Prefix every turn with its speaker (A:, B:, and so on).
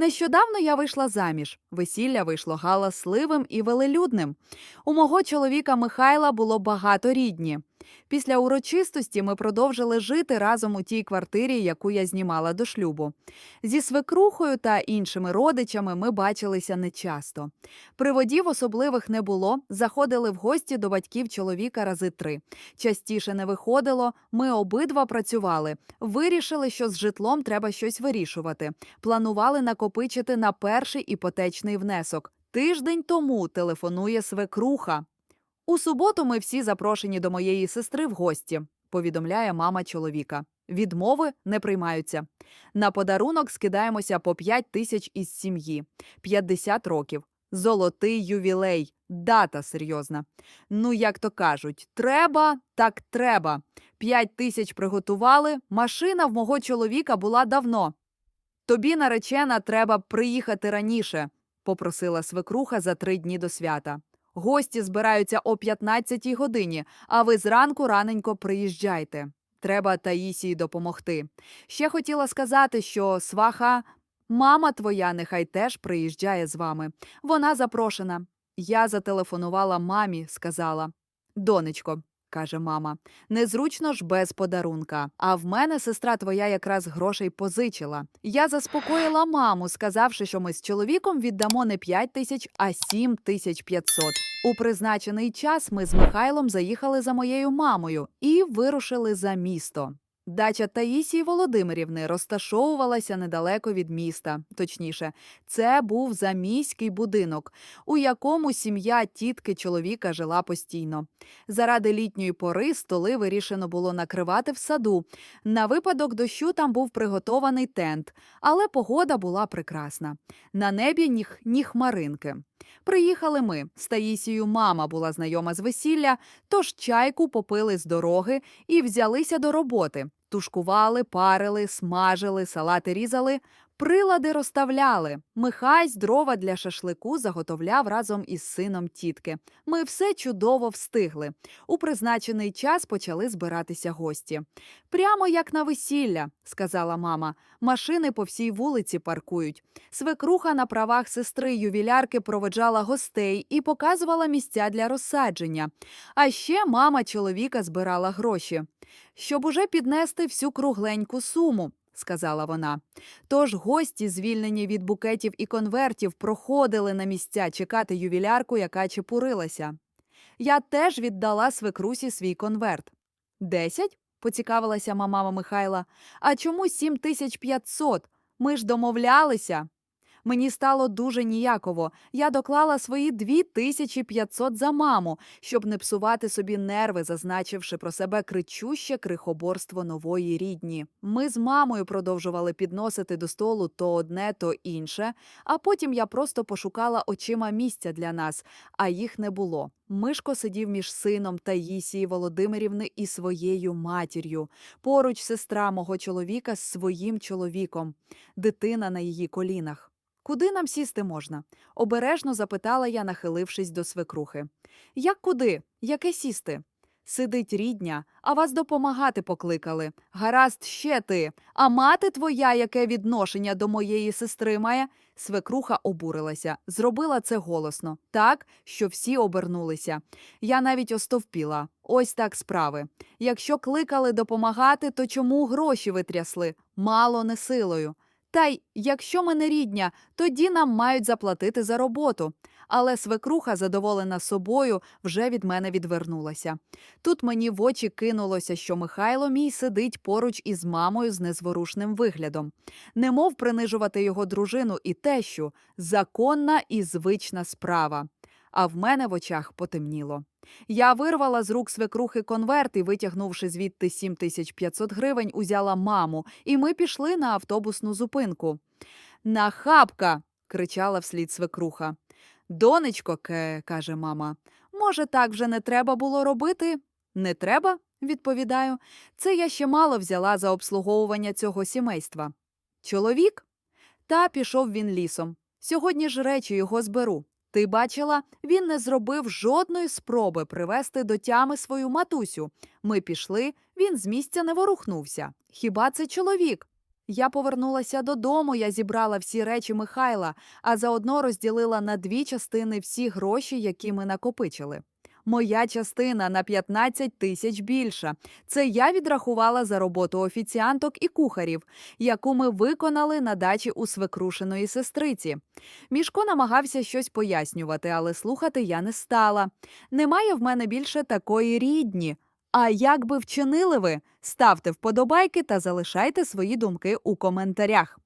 A: Нещодавно я вийшла заміж. Весілля вийшло галасливим і велелюдним. У мого чоловіка Михайла було багато рідні. Після урочистості ми продовжили жити разом у тій квартирі, яку я знімала до шлюбу. Зі свекрухою та іншими родичами ми бачилися нечасто. Приводів особливих не було. Заходили в гості до батьків чоловіка рази три. Частіше не виходило. Ми обидва працювали. Вирішили, що з житлом треба щось вирішувати. Планували накопичити на перший іпотечний внесок. Тиждень тому телефонує свекруха. У суботу ми всі запрошені до моєї сестри в гості, повідомляє мама чоловіка. Відмови не приймаються. На подарунок скидаємося по 5 тисяч із сім'ї, 50 років. Золотий ювілей, дата серйозна. Ну, як то кажуть, треба, так треба. 5 тисяч приготували. Машина в мого чоловіка була давно. Тобі, наречена, треба приїхати раніше, попросила свекруха за три дні до свята. Гості збираються о 15 годині, а ви зранку раненько приїжджайте. Треба Таїсії допомогти. Ще хотіла сказати, що сваха, мама твоя нехай теж приїжджає з вами. Вона запрошена. Я зателефонувала мамі, сказала: Донечко, каже мама, незручно ж без подарунка. А в мене сестра твоя якраз грошей позичила. Я заспокоїла маму, сказавши, що ми з чоловіком віддамо не 5 тисяч, а 7 тисяч 500. У призначений час ми з Михайлом заїхали за моєю мамою і вирушили за місто. Дача Таїсії Володимирівни розташовувалася недалеко від міста. Точніше, це був заміський будинок, у якому сім'я тітки чоловіка жила постійно. Заради літньої пори столи вирішено було накривати в саду. На випадок дощу там був приготований тент, але погода була прекрасна. На небі ні, ні хмаринки. Приїхали ми. З Таїсією мама була знайома з весілля, тож чайку попили з дороги і взялися до роботи. Тушкували, парили, смажили, салати різали, прилади розставляли. Михась дрова для шашлику заготовляв разом із сином тітки. Ми все чудово встигли. У призначений час почали збиратися гості. Прямо як на весілля, сказала мама. Машини по всій вулиці паркують. Свекруха на правах сестри ювілярки проведжала гостей і показувала місця для розсадження. А ще мама чоловіка збирала гроші, щоб уже піднести всю кругленьку суму. Сказала вона. Тож гості, звільнені від букетів і конвертів, проходили на місця чекати ювілярку, яка чепурилася. Я теж віддала свекрусі свій конверт. Десять? поцікавилася мама Михайла. А чому 7500? Ми ж домовлялися. Мені стало дуже ніяково. Я доклала свої 2500 за маму, щоб не псувати собі нерви, зазначивши про себе кричуще крихоборство нової рідні. Ми з мамою продовжували підносити до столу то одне, то інше, а потім я просто пошукала очима місця для нас, а їх не було. Мишко сидів між сином Таїсії Володимирівни і своєю матір'ю. Поруч сестра мого чоловіка з своїм чоловіком, дитина на її колінах. Куди нам сісти можна? обережно запитала я, нахилившись до свекрухи. Як куди? Яке сісти? Сидить рідня, а вас допомагати покликали. Гаразд, ще ти. А мати твоя яке відношення до моєї сестри має? Свекруха обурилася, зробила це голосно, так, що всі обернулися. Я навіть остовпіла. Ось так справи. Якщо кликали допомагати, то чому гроші витрясли? Мало не силою. Та й якщо ми не рідня, тоді нам мають заплатити за роботу. Але свекруха, задоволена собою, вже від мене відвернулася. Тут мені в очі кинулося, що Михайло мій сидить поруч із мамою з незворушним виглядом. Немов принижувати його дружину і тещу законна і звична справа. А в мене в очах потемніло. Я вирвала з рук свекрухи конверт і, витягнувши звідти 7500 гривень, узяла маму, і ми пішли на автобусну зупинку. Нахабка. кричала вслід свекруха. Донечко, ке, каже мама, може, так вже не треба було робити? Не треба, відповідаю. Це я ще мало взяла за обслуговування цього сімейства. Чоловік? Та пішов він лісом. Сьогодні ж речі його зберу. Ти бачила, він не зробив жодної спроби привести до тями свою матусю. Ми пішли, він з місця не ворухнувся. Хіба це чоловік? Я повернулася додому, я зібрала всі речі Михайла, а заодно розділила на дві частини всі гроші, які ми накопичили. Моя частина на 15 тисяч більша. Це я відрахувала за роботу офіціанток і кухарів, яку ми виконали на дачі у свекрушиної сестриці. Мішко намагався щось пояснювати, але слухати я не стала. Немає в мене більше такої рідні. А як би вчинили ви? Ставте вподобайки та залишайте свої думки у коментарях.